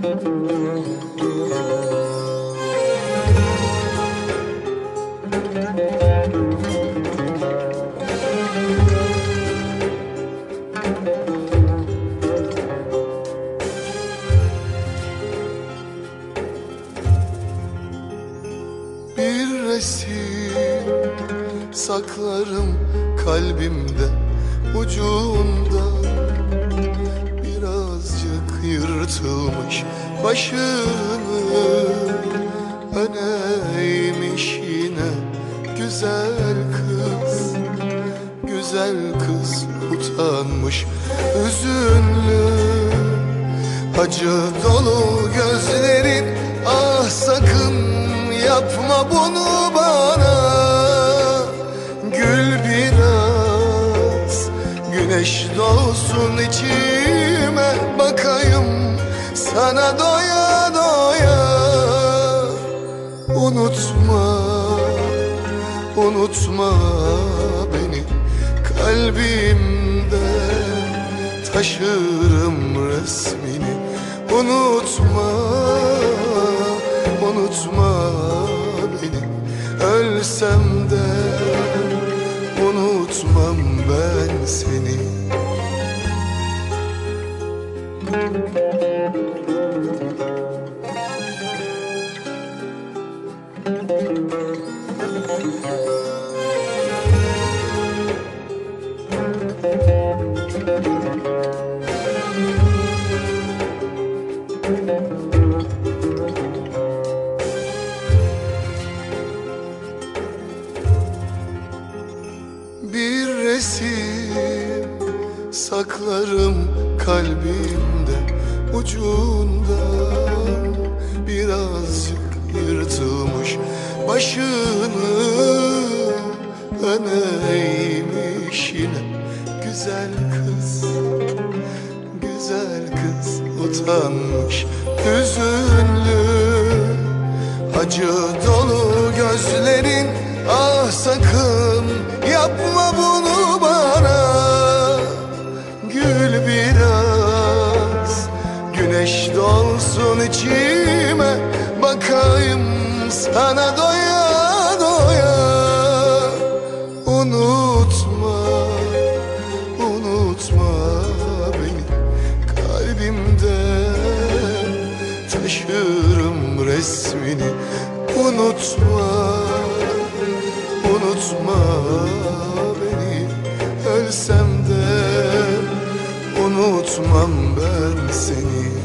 Bir resim saklarım kalbimde ucunda yırtılmış başını öne eğmiş yine güzel kız Güzel kız utanmış üzünlü Acı dolu gözlerin ah sakın yapma bunu bana Gül biraz güneş doğsun içime bakayım. Sana doya doya Unutma, unutma beni. Kalbimde taşırım resmini. Unutma, unutma beni. Ölsem de unutmam ben seni saklarım kalbimde ucunda Birazcık yırtılmış başını öne eğmiş yine. Güzel kız, güzel kız utanmış hüzünlü Acı dolu gözlerin. Ah sakın dolsun içime bakayım sana doya doya. Unutma, unutma beni kalbimde. Taşırım resmini Unutma, unutma beni. Ölsem de unutmam ben seni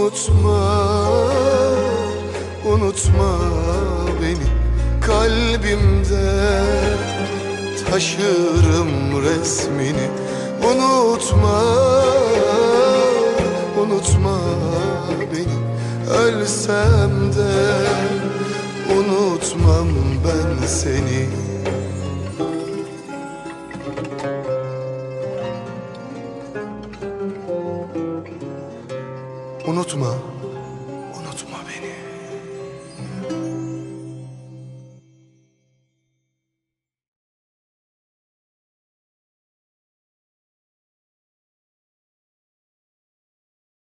Unutma, unutma beni. Kalbimde Taşırım resmini. Unutma, unutma beni. Ölsem de unutmam ben seni Unutma